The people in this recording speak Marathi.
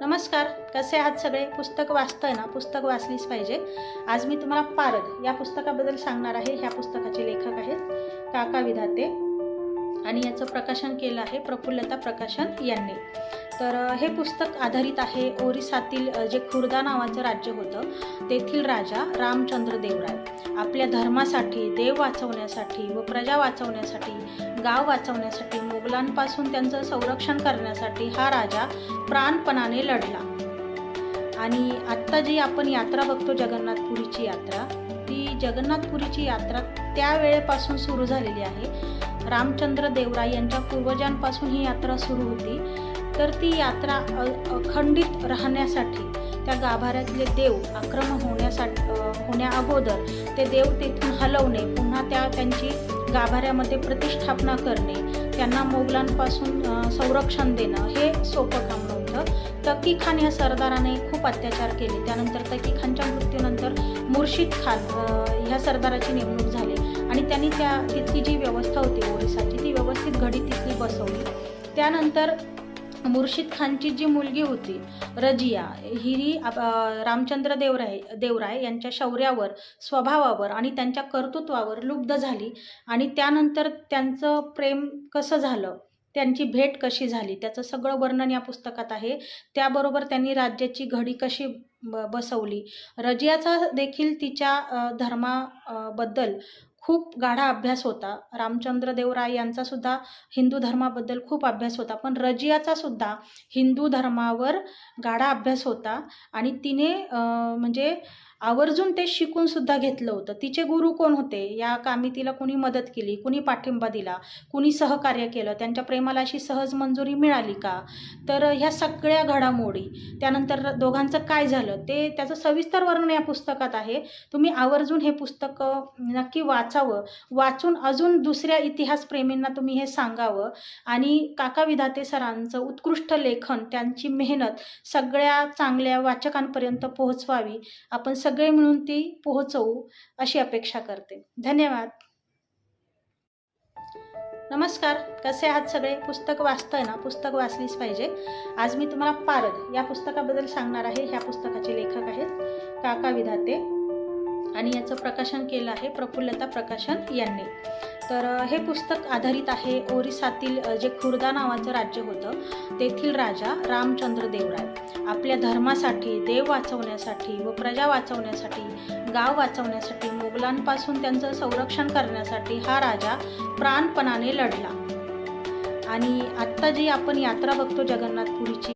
नमस्कार कसे आहात सगळे? पुस्तक वाचतंय ना? पुस्तक वाचलीच पाहिजे. आज मी तुम्हाला पारद या पुस्तकाबद्दल सांगणार आहे. ह्या पुस्तकाचे लेखक आहेत काका विधाते आणि याचं प्रकाशन केलं आहे प्रफुल्लता प्रकाशन यांनी. तर हे पुस्तक आधारित आहे ओरिसातील जे खुर्दा नावाचं राज्य होतं तेथील राजा रामचंद्र देवराय. आपल्या धर्मासाठी देव वाचवण्यासाठी व प्रजा वाचवण्यासाठी गाव वाचवण्यासाठी मोगलांपासून त्यांचं संरक्षण करण्यासाठी हा राजा प्राणपणाने लढला. आणि आत्ता जी आपण यात्रा बघतो जगन्नाथपुरीची यात्रा ती जगन्नाथपुरीची यात्रा त्यावेळेपासून सुरू झालेली आहे. रामचंद्र देवराय यांच्या पूर्वजांपासून ही यात्रा सुरू होती. तर ती यात्रा अखंडित राहण्यासाठी त्या गाभाऱ्यातले देव आक्रमण होण्यासाठी होण्या अगोदर ते देव तेथून हलवणे पुन्हा त्या त्यांची गाभाऱ्यामध्ये प्रतिष्ठापना करणे त्यांना मोगलांपासून संरक्षण देणं हे सोपं काम नव्हतं. तकी खान या सरदाराने खूप अत्याचार केले. त्यानंतर तकी खानच्या मृत्यूनंतर मुर्शिद खान ह्या सरदाराची नेमणूक झाली आणि त्यांनी त्या तिथली जी व्यवस्था होती ओरिसाची ती व्यवस्थित घडी तिथली बसवली. त्यानंतर मुर्शिद खानची जी मुलगी होती रजिया ही रामचंद्र देवराय देवराय यांच्या शौर्यावर स्वभावावर आणि त्यांच्या कर्तृत्वावर लुब्ध झाली आणि त्यानंतर त्यांचं प्रेम कसं झालं त्यांची भेट कशी झाली त्याचं सगळं वर्णन या पुस्तकात आहे. त्याबरोबर त्यांनी राज्याची घडी कशी ब बसवली. रजियाचा देखील तिच्या धर्माबद्दल धर्मा बद्दल खूप गाढा अभ्यास होता. रामचंद्र देवराय यांचा सुद्धा हिंदू धर्माबद्दल खूप अभ्यास होता. पण रजियाचा सुद्धा हिंदू धर्मावर गाढा अभ्यास होता. आणि तिने म्हणजे आवर्जून ते शिकून सुद्धा घेतलं होतं. तिचे गुरु कोण होते? या कामी तिला कुणी मदत केली? कुणी पाठिंबा दिला? कुणी सहकार्य केलं? त्यांच्या प्रेमाला अशी सहज मंजुरी मिळाली का? तर ह्या सगळ्या घडामोडी त्यानंतर दोघांचं काय झालं? ते त्याचं सविस्तर वर्णन या पुस्तकात आहे. तुम्ही आवर्जून हे पुस्तक नक्की वाचावं. वाचून अजून दुसऱ्या इतिहासप्रेमींना तुम्ही हे सांगावं. आणि काका विधाते सरांचं उत्कृष्ट लेखन त्यांची मेहनत सगळ्या चांगल्या वाचकांपर्यंत पोहोचवावी. आपण सग सगळे मिळून ती पोहोचवू अशी अपेक्षा करते. धन्यवाद. नमस्कार. कसे आहात सगळे? पुस्तक वाचतंय ना? पुस्तक वाचलीच पाहिजे. आज मी तुम्हाला पारद या पुस्तकाबद्दल सांगणार आहे. ह्या पुस्तकाचे लेखक आहेत काका विधाते. आणि याचं प्रकाशन केलं आहे प्रफुल्लता प्रकाशन यांनी. तर हे पुस्तक आधारित आहे ओरिसातील जे खुर्दा नावाचं राज्य होतं तेथील राजा रामचंद्र देवराय. आपल्या धर्मासाठी देव वाचवण्यासाठी व प्रजा वाचवण्यासाठी गाव वाचवण्यासाठी मोगलांपासून त्यांचं संरक्षण करण्यासाठी हा राजा प्राणपणाने लढला. आणि आत्ता जी आपण यात्रा बघतो जगन्नाथपुरीची